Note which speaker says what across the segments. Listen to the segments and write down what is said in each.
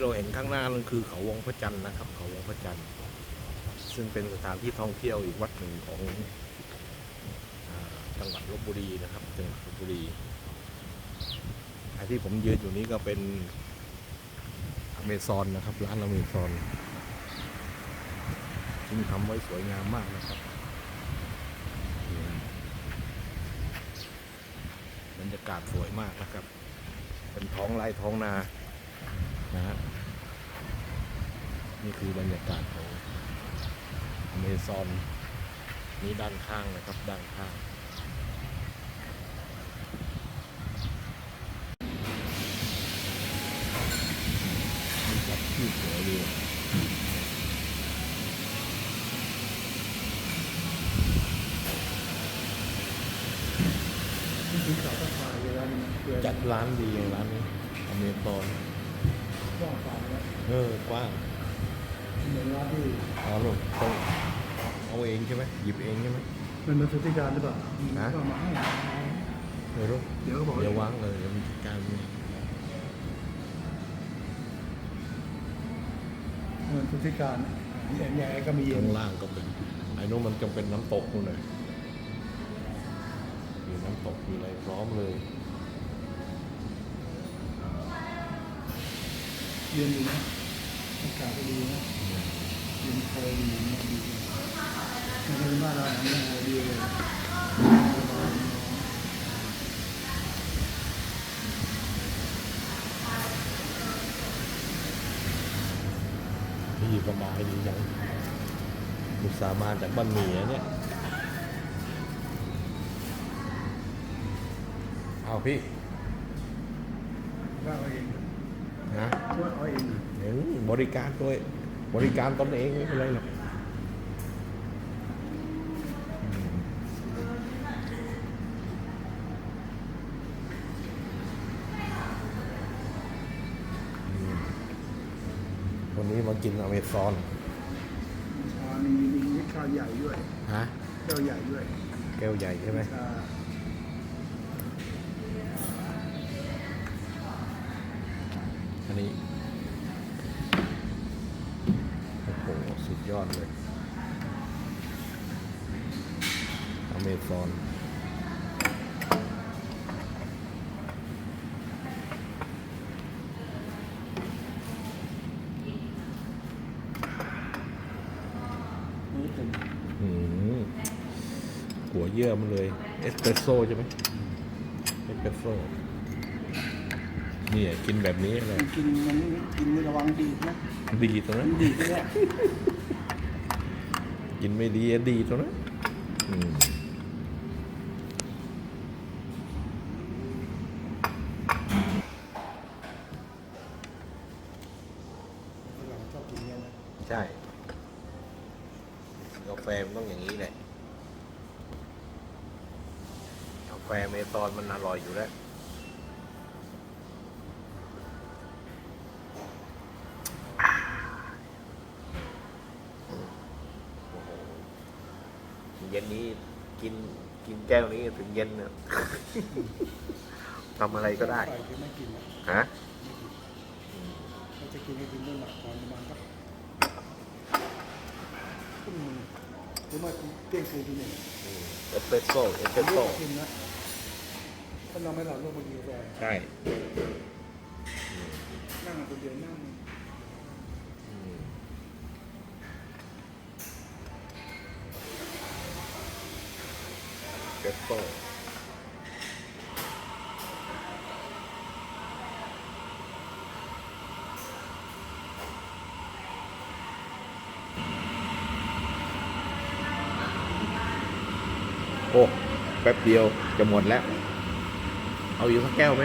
Speaker 1: ที่เราเห็นข้างหน้านั่นคือเขาวงพระจันทร์นะครับ เขาวงพระจันทร์ ซึ่งเป็นสถานที่ท่องเที่ยวอีกวัดหนึ่งของจังหวัดลบบุรีนะครับจังหวัดลบบุรีไอ้ที่ผมยืนอยู่นี้ก็เป็นอเมซอนนะครับ ร้านอเมซอนซึ่งทำไว้สวยงามมากนะครับบรรยากาศสวยมากนะครับ เป็นท้องไร่ท้องนานะฮะ นี่คือบรรยากาศของอเมซอนนี่ด้านข้างนะครับ ด้านข้าง มีจัดที่สวยดีจัดร้านดีอย่างร้านนี้อเมซอน
Speaker 2: กว้างขวางนะ
Speaker 1: เออกว้าง
Speaker 2: เหมือนร้านที่
Speaker 1: เอาลูกต้องเอาเองใช่ไหมหยิบเองใช่ไหม
Speaker 2: มันเป็นสุติการหรือเปล่า
Speaker 1: ฮะ
Speaker 2: ก็เอามาให้
Speaker 1: เดี๋ยวลูก
Speaker 2: เดี๋ยวก็บอก
Speaker 1: เดี๋ยววางเลยเดี๋ยวมีจัดการมี
Speaker 2: มันสุติการแย่แย่ก็มีเย็น
Speaker 1: ข้างล่างก็เป็นไอ้นู้นมันจงเป็นน้ำตกนู่นเลยมีน้ำตกมีอะไรพร้อมเลย
Speaker 2: เย็นดีนะอากาศก็ดีนะ เย็นคอยดีนะดีมันเป็นบ้านเราอย่างนี้ดีเลย
Speaker 1: พี่สบายดีจังบุษาห์มาจากบ้านหมีนะเนี่ย เอาพี่
Speaker 2: ก็เอาเอง
Speaker 1: นะ
Speaker 2: ช่วยเอาเอง
Speaker 1: เดี๋ยวบริการตัว บริการตนเองไม่เป็นไรหรอกอืมอืมวันนี้มากินอเมซอน
Speaker 2: ชามีมีนิชาใหญ่ด้วย
Speaker 1: ฮะ
Speaker 2: แก้วใหญ่ด้วย
Speaker 1: แก้วใหญ่ใช่ไหม
Speaker 2: ชา
Speaker 1: อันนี้ ยอดเลยอเมซอน
Speaker 2: นี่เป็น
Speaker 1: อืมหัวเยื่อมันเลย เอสเปรสโซ่ใช่ไหมเอสเปรสโซ่นี่อะกินแบบนี้เลย
Speaker 2: กินมันกินไม่ระวังดีนะ
Speaker 1: ดีตรงนั้น
Speaker 2: ดีก็ได้
Speaker 1: กินไม่ดีอดีตรงนั้นอืม
Speaker 2: หลังชอบกินเนี้ยน
Speaker 1: ใช่กาแฟมันต้องอย่างนี้แหละกาแฟเมซอนมันอร่อยอยู่แล้ว เย็นนี้ กินกินแก้วนี้ถึงเย็นเนี่ยทำอะไรก็ได้
Speaker 2: ใส่ที่ไม่กินนะ
Speaker 1: ฮะ
Speaker 2: เราจะกินก็กินด้วยหนักตอนประมาณสักทุ่มหนึ่งหรือไม่เที่ยงคืนทีหนึ่ง
Speaker 1: เอสเปรสโซ่เอสเปรส
Speaker 2: เลื
Speaker 1: โซ่
Speaker 2: อกกินนะถ้าเราไม่หลับโรคบางทีกาแฟ
Speaker 1: ใช่
Speaker 2: นั่งคนเดียวนั่ง
Speaker 1: เอสเปรสโซ่โอ้แป๊บเดียวจะหมดแล้ว เอาอยู่สักแก้วไหม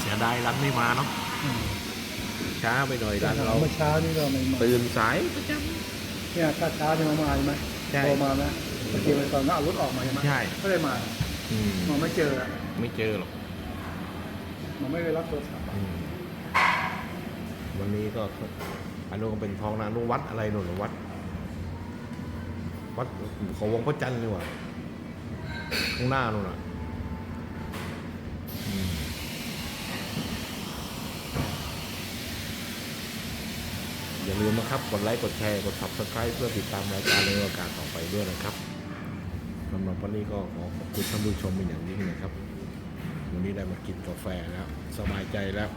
Speaker 1: เสียดาย ร้านไม่มาเนาะช้าไปหน่อยร้านเรา
Speaker 2: เมื่อเช้านี่เราไม่มา
Speaker 1: ตื่นสายประจ
Speaker 2: เนี่ยถ้าเช้าเนี่ยมามาใช่ไหม
Speaker 1: ใช่
Speaker 2: โทรมานะเมื่อกี้ไปตอนนั้นเอารถออกมาใช่ไหม
Speaker 1: ใช่
Speaker 2: ไม่ได้มาำ
Speaker 1: อืม
Speaker 2: มันไม่เจออะ
Speaker 1: ไม่เจอหรอก
Speaker 2: มันไม่ได้รับโทรศัพท์
Speaker 1: อืมวันนี้ก็อันนู้นก็เป็นทองนานุวัดอะไรหนุนวัด วัดเขาวงพระจันทร์นี่หว่าข้างหน้านู่นน่ะ อย่าลืมนะครับกดไลค์กดแชร์กด subscribe เพื่อติดตามรายการในโอกาสต่อไปด้วยนะครับสำหรับวันนี้ก็ขอขอบคุณท่านผู้ชมเป็นอย่างยิ่งนะครับ วันนี้ได้มากินกาแฟแล้ว สบายใจแล้ว